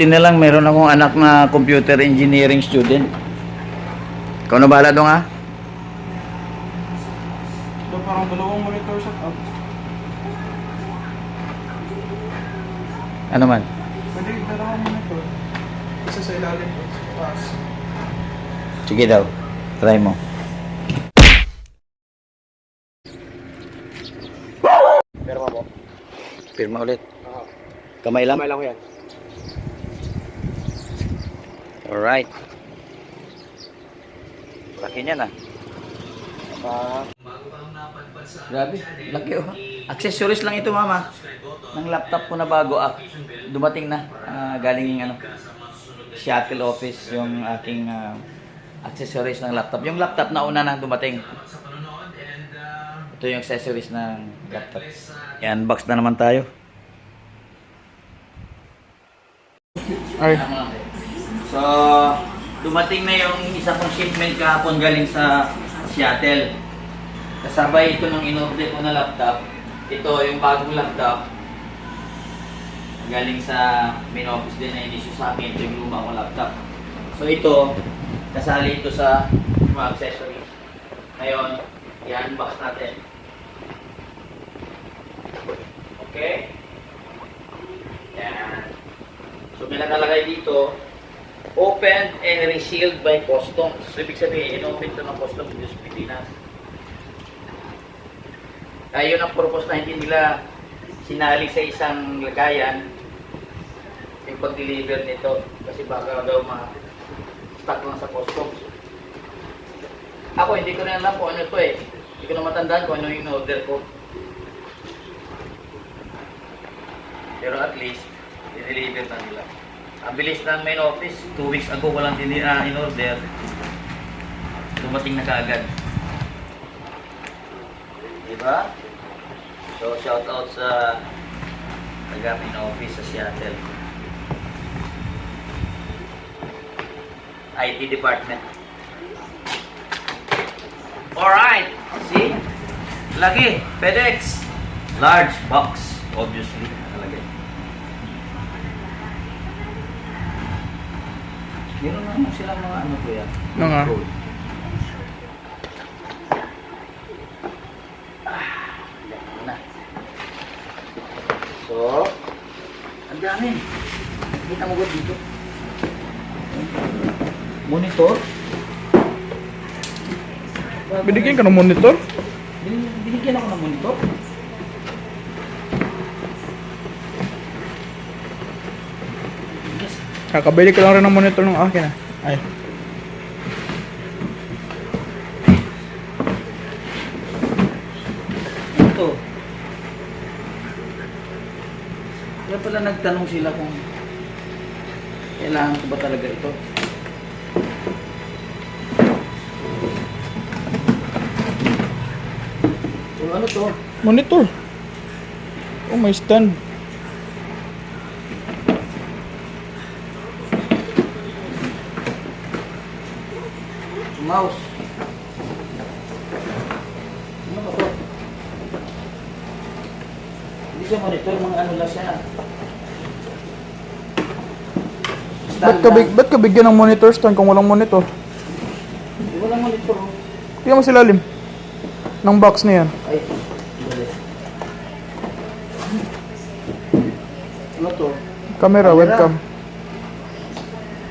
Na lang, meron akong anak na computer engineering student. Ikaw na bahala doon ha? Ito parang dalawang monitor setup. Ano man? Pwede dalawang monitor. Isa sa ilalim, isa sa taas. Sige daw. Try mo. Pero mo. Pirma ulit. Kamay lang? Kamay lang ko yan. Alright. Laki niya na. Pa. Grabe, laki oh. Accessories lang ito mama. Ng laptop ko na bago. Ah, dumating na. Ah, galing ano. Shuttle office yung aking ah, accessories ng laptop. Yung laptop na una na dumating. Ito yung accessories ng laptop. I-unbox na naman tayo. Ay. So, dumating na yung isa kong shipment kahapon galing sa Seattle. Kasabay ito ng in-order ko na laptop. Ito yung bagong laptop. Galing sa main office din na inisyo sa akin. Ito yung luma kong laptop. So ito, kasali ito sa mga accessories. Ngayon, i-unbox natin. Okay? Yan. So may nakalagay dito, opened and resealed by customs. Ibig sabihin, in-open ito ng customs dito sa Pilipinas. Kaya yun ang purpose na hindi nila sinali sa isang lagayan yung pag-deliver nito. Kasi baka daw ma-stuck lang sa customs. Ako, hindi ko rin alam kung ano ito eh. Hindi ko na matandaan kung ano yung in-order ko. Pero at least, i-deliver na nila. Ang bilis ng main office, 2 weeks ago walang din uh, in order. Dumating na kaagad. Diba? So, shout out sa taga main office sa Seattle. IT department. Alright! See? Lagi, FedEx. Large box, obviously. Nakalagay. Meron naman silang mga ano. Ah, yan na. So, ang dami. Kita mo ba dito? Monitor. Binigyan ka ng monitor? Bin- Binigyan ako ng monitor. Kakabili ka lang rin ng monitor ng akin ah. Ay. Ito. Kaya pala nagtanong sila kung kailangan ko ba talaga ito. So, ano to? Monitor. Oh, may stand. Mouse. Ano ba to? Hindi siya monitor, mga ano lang siya. Ba't ka, big, ba't ka bigyan ng monitor stand kung walang monitor? Walang monitor. oh. Tingnan mo silalim. Ng box na yan. Ay. Ano to? Camera, Camera. webcam.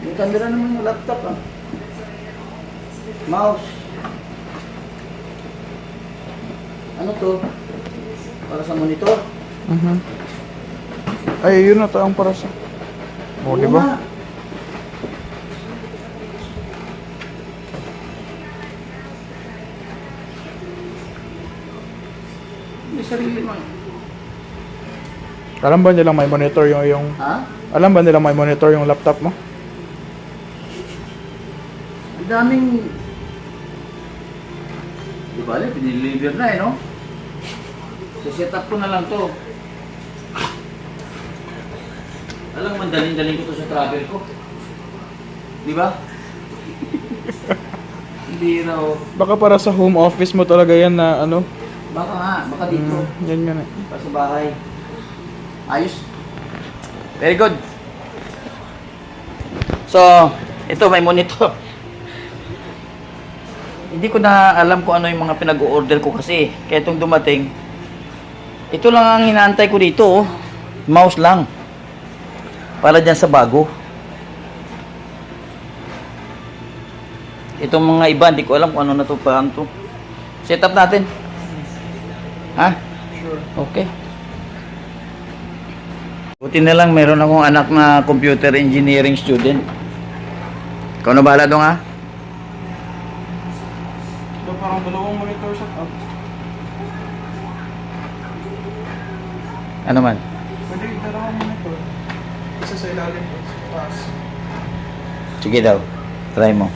May camera naman yung laptop ah. Mouse. Ano to? Para sa monitor. Mhm. Ay, yun na to ang para sa... Oh, di ba? May sarili mo. Alam ba nilang may monitor yung yung Ha? Alam ba nilang may monitor yung laptop mo? Ang daming... Di ba, piniliver na eh, no? So, set up ko na lang to. Alam mo, dalhin-dalhin ko to sa travel ko. Di ba? Hindi raw. Baka para sa home office mo talaga yan na ano? Baka nga, baka dito. Mm, yan nga na. Para sa bahay. Ayos. Very good. So, ito may monitor. Hindi ko na alam kung ano yung mga pinag-order ko kasi. Kaya itong dumating, ito lang ang hinaantay ko dito. Oh. Mouse lang. Para dyan sa bago. Itong mga iba, hindi ko alam kung ano na to, paano to. Set up natin. Ha? Sure. Okay. Buti na lang meron akong anak na computer engineering student. Ikaw na bahala doon ha? Parang dalawang monitor setup. Ano man? Pwede dalawang monitor. Isa sa ilalim, taas. Sige daw. Try mo.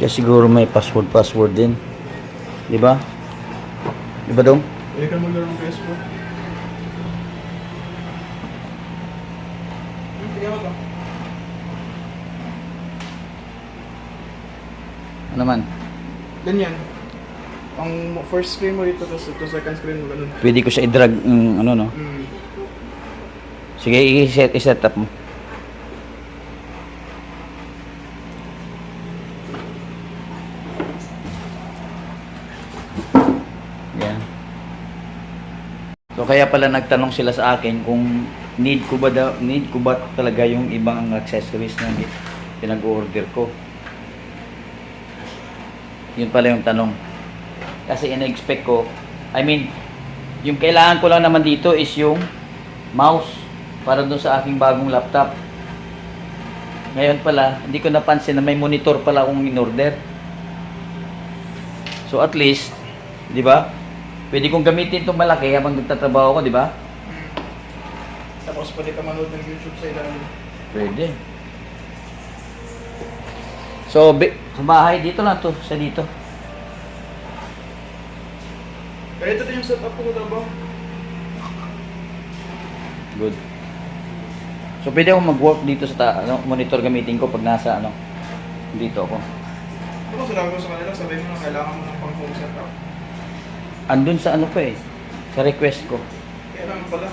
Kaya siguro may password password din. Di ba? Di ba dong? Pwede ka maglaro ng PS4. Hmm, Sige ako to. Ano man? Ganyan. Ang first screen mo dito, tapos ito second screen mo ganun. Pwede ko siya i-drag mm, ano no. Hmm. Sige, i-set, i-set up mo. Yan. So kaya pala nagtanong sila sa akin kung need ko ba daw, need ko ba talaga yung ibang accessories na pinag-order ko. Yun pala yung tanong. Kasi ina-expect ko, I mean, yung kailangan ko lang naman dito is yung mouse para doon sa aking bagong laptop. Ngayon pala, hindi ko napansin na may monitor pala akong in-order. So at least, di ba? Pwede kong gamitin itong malaki habang nagtatrabaho ko, di ba? Tapos pwede ka manood ng YouTube sa ilalim. Pwede. So, bi- sa bahay, dito lang to, sa dito. Pero ito din yung setup ko na ba? Good. So, pwede akong mag-work dito sa ta- ano, monitor gamitin ko pag nasa, ano, dito ako. Ako sinabi ko sa kanila, sabihin mo na kailangan mo ng pang home setup. Andun sa ano pa eh, sa request ko. Kailangan pala.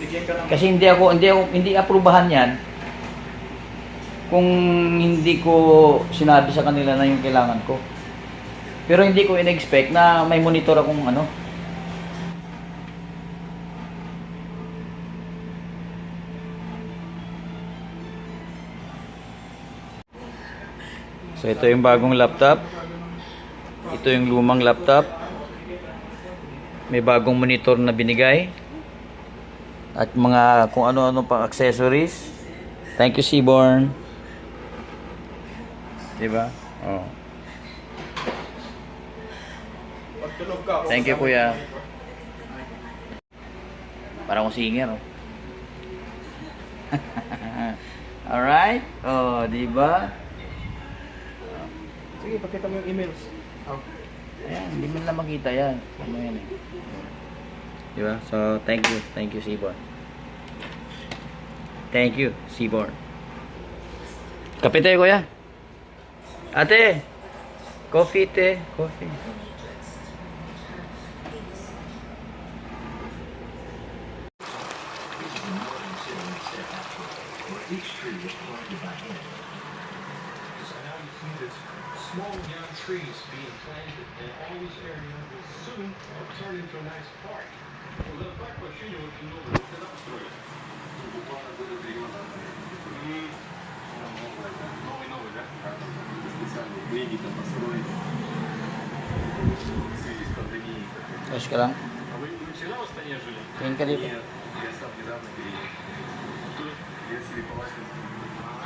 Bigyan ka ng... Kasi hindi ako hindi ako hindi aprubahan 'yan kung hindi ko sinabi sa kanila na yung kailangan ko. Pero hindi ko in-expect na may monitor akong ano. So ito yung bagong laptop. Ito yung lumang laptop. May bagong monitor na binigay at mga kung ano-ano pang accessories. Thank you, Seaborn. Diba? Oh. Thank you, kuya. Parang akong singer, oh. Alright? Oh, di ba? Sige, pakita mo yung emails. Oh. Ayan, hindi mo na makita yan. Ano yan eh. Di ba? So, thank you. Thank you, Seaborn. Thank you, Seaborn. Kape tayo, kuya. Ate! Coffee, te. Coffee. small young trees being planted in all these areas will soon turn into a nice park. Медика построить в связи с пандемией. Tapos ka lang. А вы вы всегда в Астане жили? Tingin ka dito. Нет, я сам недавно переехал. Я Силипалатин.